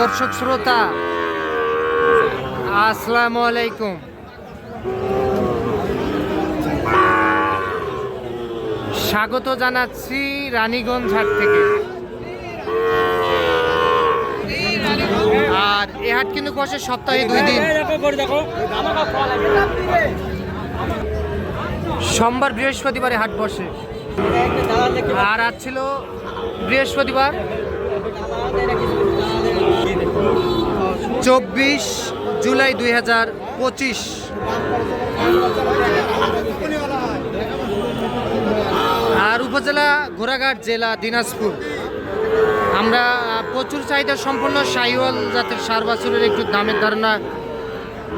দর্শক শ্রোতা, আসসালামু আলাইকুম। স্বাগত জানাচ্ছি রানীগঞ্জ হাট থেকে। আর এ হাট কিন্তু বসে সপ্তাহে দুই দিন। সোমবার বৃহস্পতিবারে হাট বসে। আর আজ ছিল বৃহস্পতিবার। চব্বিশ জুলাই দুই হাজার পঁচিশ। আর উপজেলা ঘোড়াঘাট জেলা দিনাজপুর। আমরা প্রচুর চাহিদা সম্পন্ন শাহিওয়াল জাতের সার বাছুরের একটু দামের ধারণা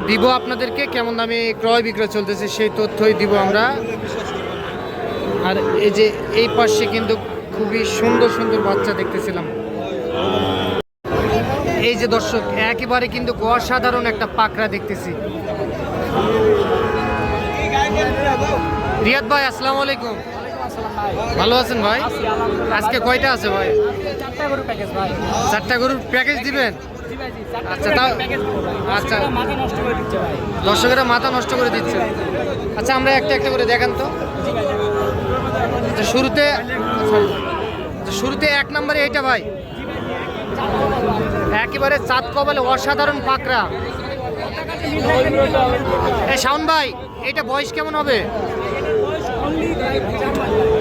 দিব আপনাদেরকে, কেমন দামে ক্রয় বিক্রয় চলতেছে সেই তথ্যই দিব আমরা। আর এই যে এই পাশে কিন্তু খুবই সুন্দর সুন্দর বাচ্চা দেখতেছিলাম। এই যে দর্শক, একেবারে কিন্তু অসাধারণ একটা পাকড়া দেখতেছি। রিয়াদ ভাই, আসসালামু আলাইকুম। ভালো আছেন ভাই? আজকে কয়টা আছে ভাই? চারটা গরুর প্যাকেজ দিবেন? আচ্ছা তা আচ্ছা। দর্শকেরা মাথা নষ্ট করে দিচ্ছে। আচ্ছা আমরা একটা একটা করে দেখান তো। শুরুতে শুরুতে এক নম্বরে এইটা ভাই। একেবারে চাঁদ কবলে অসাধারণ পাকড়া। এ শাওন ভাই এটা বয়স কেমন হবে?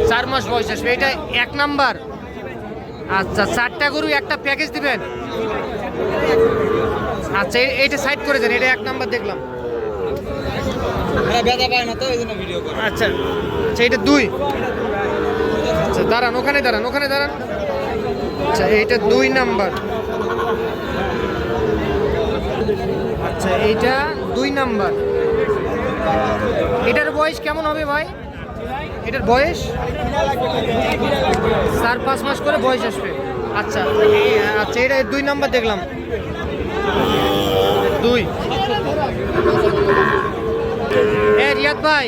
চার মাস বয়স আসবে। এটা এক নাম্বার। আচ্ছা চারটা গরু একটা প্যাকেজ দিবেন? আচ্ছা এ- এইটা সাইড করে দেন এটা এক নাম্বার দেখলাম। আচ্ছা আচ্ছা এটা দুই। আচ্ছা দাঁড়ান ওখানে দাঁড়ান ওখানে দাঁড়ান। আচ্ছা এইটা দুই নাম্বার। আচ্ছা এইটা দুই নাম্বার। এটার বয়স কেমন হবে ভাই? এটার বয়স? চার, পাঁচ মাস করে বয়স আসবে। আচ্ছা আচ্ছা এটা দুই নাম্বার দেখলাম। দুই। এ, রিয়াদ ভাই,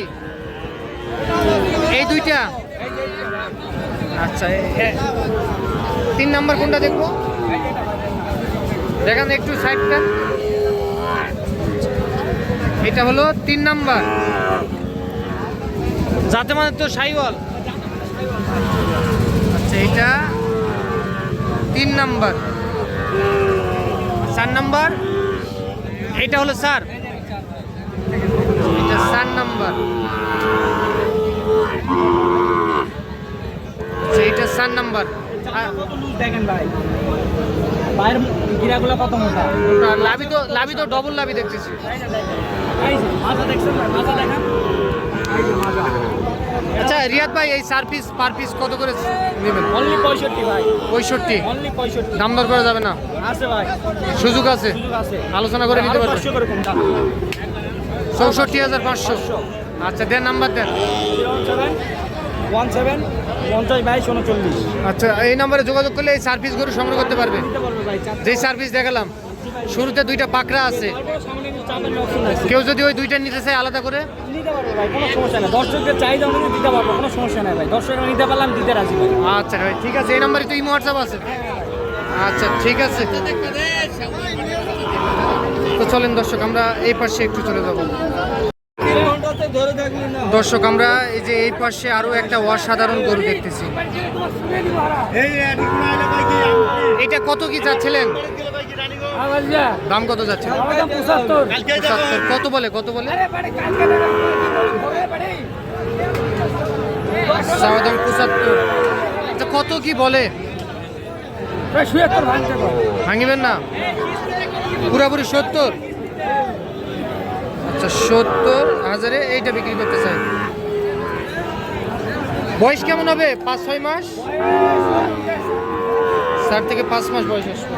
এই দুইটা। আচ্ছা তিন নাম্বার কোনটা দেখব? দেখান একটু সাইডটা। এটা হলো তিন নাম্বার। যাতে মানে তো সাইওয়াল। আচ্ছা এটা তিন নাম্বার। চার নাম্বার? এটা হলো স্যার। এটা চার নাম্বার। আচ্ছা, এইটা চার নাম্বার। দেখেন ভাই পায়ের গিরাগুলো কত মোটা? লাভি তো লাভি তো ডবল লাভি দেখতেছি। আচ্ছা রিয়াদ ভাই এই চার পিস পার পিস কত করে নেবেন? অনলি পঁয়ষট্টি ভাই। পঁয়ষট্টি? অনলি পঁয়ষট্টি। দাম দর করা যাবে না? আছে ভাই। সুযোগ আছে? আলোচনা করে নিতে পারবেন চৌষট্টি হাজার পাঁচশো। আচ্ছা দেন নাম্বার দেন। ওয়ান সেভেন পঞ্চাশ বাইশ উনচল্লিশ। আচ্ছা এই নম্বরে যোগাযোগ করলে এই চার পিস গরু সংগ্রহ করতে পারবে? যেই সার্ভিস দেখালাম শুরুতে দুইটা পাকড়া আছে। কেউ যদি ওই দুইটা নিতে চায় আলাদা করে? আচ্ছা ভাই ঠিক আছে এই নাম্বারে তো ইমো হোয়াটসঅ্যাপ আছে। আচ্ছা ঠিক আছে। তো চলেন দর্শক আমরা এই পাশে একটু চলে যাব। দর্শক আমরা এই যে এই পাশে আরও একটা অসাধারণ গরু দেখতেছি। এটা কত কি চাচ্ছিলেন? দাম কত যাচ্ছে পঁচাত্তর। কত বলে কত বলে? চাওয়া দাম পঁচাত্তর। কত কি বলে? ভাঙিবেন না? পুরাপুরি সত্তর? আচ্ছা সত্তর হাজারে এইটা বিক্রি করতে চাই। বয়স কেমন হবে? পাঁচ ছয় মাস? চার থেকে পাঁচ মাস বয়স আসবে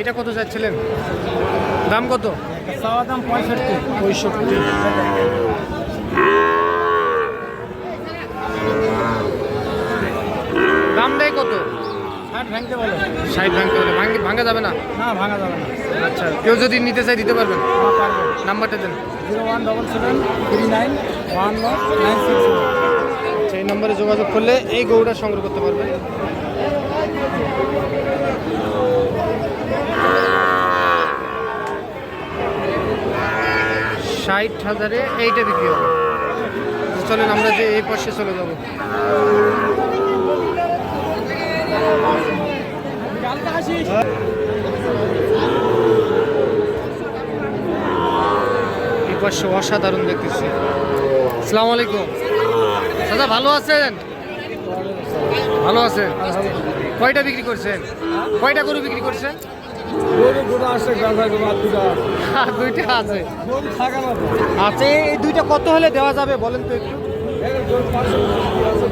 এটা কত যাচ্ছিলেন দাম কত? দাম পঁয়ষট্টি। পঁয়ষট্টি। দাম দেয় কত? ষাট ষাট ভাঙতে বলে। ষাট ভাঙতে হলে ভাঙ ভাঙা যাবে না? না ভাঙা যাবে না। আচ্ছা কেউ যদি নিতে চাই দিতে পারবেন? হ্যাঁ পারবে। নাম্বারটা দেন। Zero one double seven three nine one nine six আচ্ছা এই নম্বরে যোগাযোগ করলে এই গরুটা সংগ্রহ করতে পারবেন। ষাট হাজারে এইটা বিক্রি হবে। চলেন আমরা যে এই পাশে চলে যাব। পাশে অসাধারণ দেখতেছি। আসসালামু আলাইকুম। দাদা ভালো আছেন? ভালো আছেন। কয়টা বিক্রি করছেন? কয়টা গরু বিক্রি করছেন? আর দুইটা আছে। আচ্ছা এই দুইটা কত হলে দেওয়া যাবে বলেন তো একটু?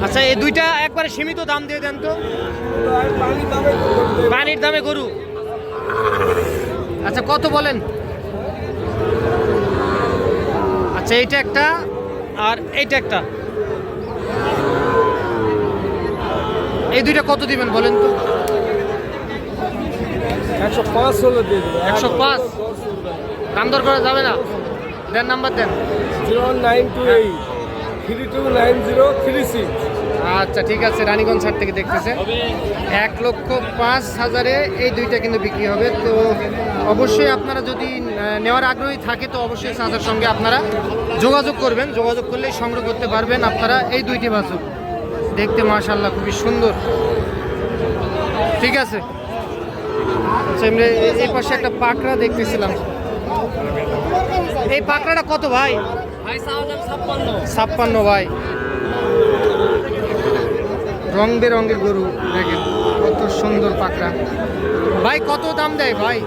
আচ্ছা এই দুইটা একবারে সীমিত দাম দিয়ে দেন তো। দামে পানির দামে গরু। আচ্ছা কত বলেন? আচ্ছা এইটা একটা আর এইটা একটা। এই দুইটা কত দিবেন বলেন তো? একশো পাঁচ হলে দিয়ে একশো পাঁচ? দাম দর করা যাবে না? দেন নাম্বার দেন। Zero nine two eight. Three two nine zero three six আচ্ছা ঠিক আছে রানীগঞ্জ হাট থেকে দেখতেছেন এক লক্ষ পাঁচ হাজারে এই দুইটা কিন্তু বিক্রি হবে। তো অবশ্যই আপনারা যদি নেওয়ার আগ্রহী থাকে তো অবশ্যই চাচার সঙ্গে আপনারা যোগাযোগ করবেন। যোগাযোগ করলেই সংগ্রহ করতে পারবেন আপনারা এই দুইটি বাছুর। দেখতে মাশাল্লাহ খুবই সুন্দর। ঠিক আছে। আচ্ছা এই- পাশে একটা পাকড়া দেখতেছিলাম। এই পাকড়াটা কত ভাই? ছাপ্পান্ন, ভাই। রং বেরঙের গরু দেখেন, কত সুন্দর পাকড়া। ভাই, কত দাম দেয়, ভাই?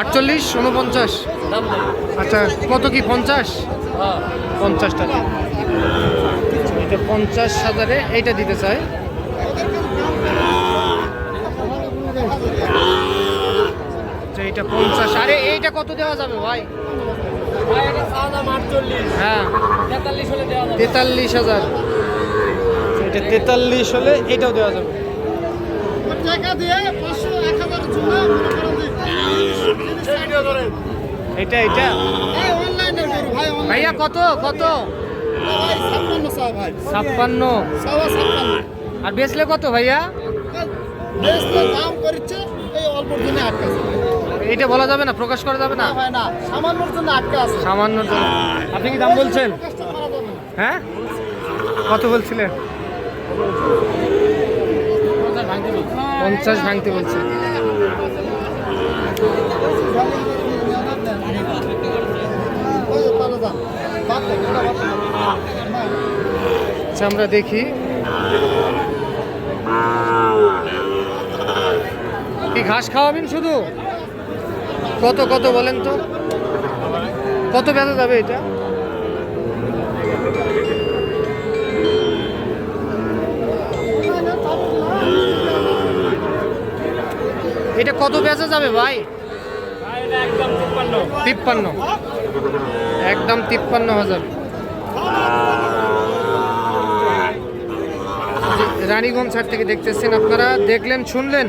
আটচল্লিশ উনপঞ্চাশ আচ্ছা কত কি, পঞ্চাশ? পঞ্চাশ টাকা। এটা পঞ্চাশ হাজারে এইটা দিতে চাই এইটা পঞ্চাশ। আরে এইটা কত দেওয়া যাবে ভাই? হ্যাঁ। তেতাল্লিশ হলে দেওয়া তেতাল্লিশ হাজার। এটা তেতাল্লিশ হলে এটাও দেওয়া যাবে। এটা এটা? এই ভাই ভাইয়া কত? কত? ভাই ছাপ্পান্ন চা ভাই। ছাপ্পান্ন। ছাপ্পান্ন। আর বেচলে কত ভাইয়া? বেশ তো দাম করেছে এই অল্প দিনে আটকা আছে। এটা বলা যাবে না প্রকাশ করা যাবে না? ভাই না। সামান্যর জন্য আটকা আছে। সামান্য জন্য। আপনি কি দাম বলছেন? হ্যাঁ? কত বলছিলেন পঞ্চাশ ভাঙতে বলছে। আচ্ছা আমরা দেখি। কি ঘাস খাওয়াবেন শুধু? কত কত বলেন তো? কত বেচা যাবে এটা? এটা কত বেচা যাবে ভাই? তিপ্পান্ন। একদম তিপ্পান্ন হাজার। রানীগঞ্জ হাট থেকে দেখতেছেন আপনারা, দেখলেন, শুনলেন?